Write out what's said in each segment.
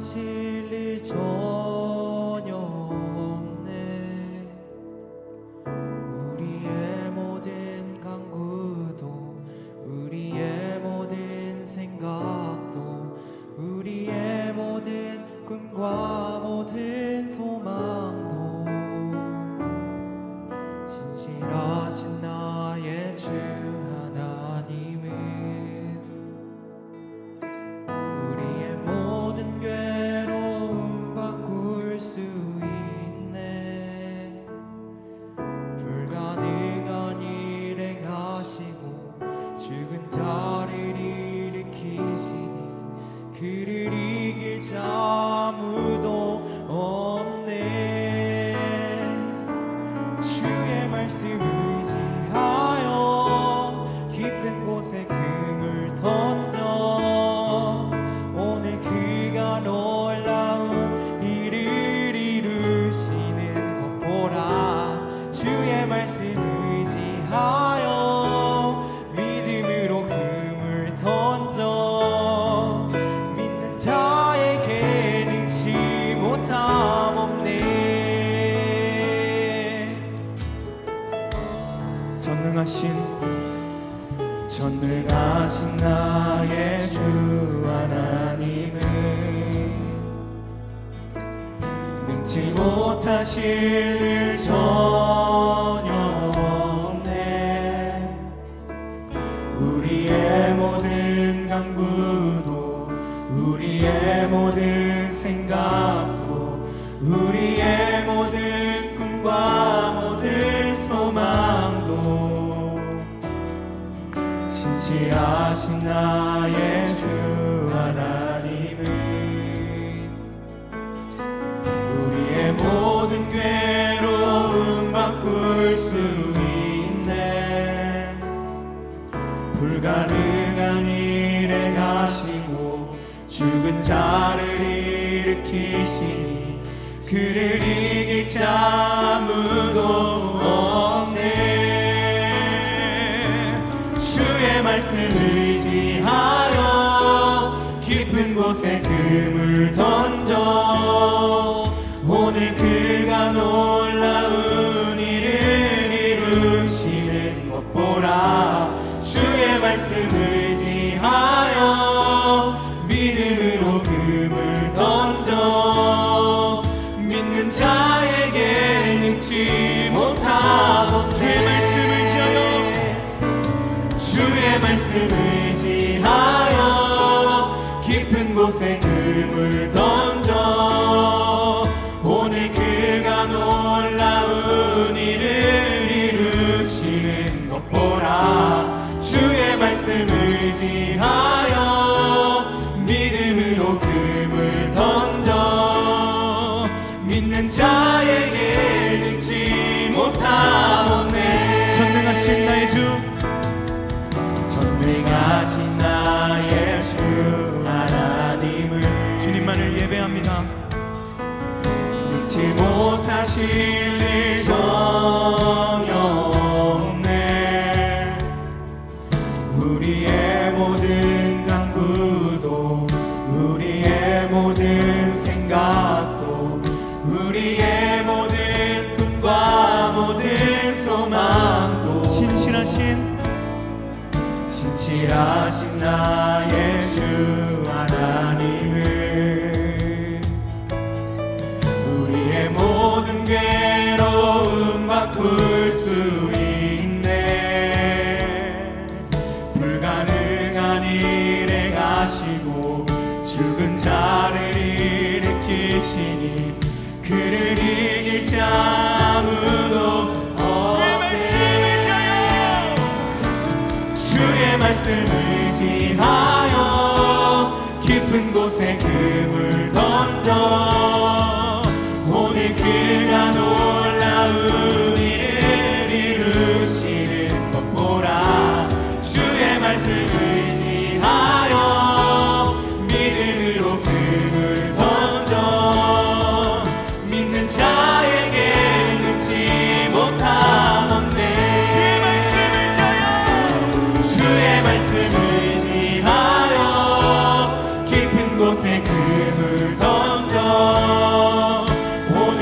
못하실 일 전혀 없네. 우리의 모든 강구도 우리의 모든 생각도 우리의 모든 꿈과 전능하신 전능하신 나의 주 하나님은 능치 못하실 일 전혀 없네. 우리의 신실하신 나의 주 하나님은 우리의 모든 괴로움 바꿀 수 있네. 불가능한 일에 가시고 죽은 자를 일으키시니 그를 이길 자 금을 던져 오늘 그가 놀라운 일을 이루시는 것 보라 주의 말씀 의 오늘 그가 놀라운 일을 이루시는 것 보라 주의 말씀 의지하여 믿음으로 금을 던져 믿는 자에게 능치 못하 모든 강구도 우리의 모든 생각도 우리의 모든 꿈과 모든 소망도 신실하신 신실하신 나의 주 하나님을 우리의 모든 괴로움 바꿀 수 말씀 의지하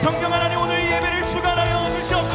성령 하나님 오늘 예배를 주관하여 주시옵소서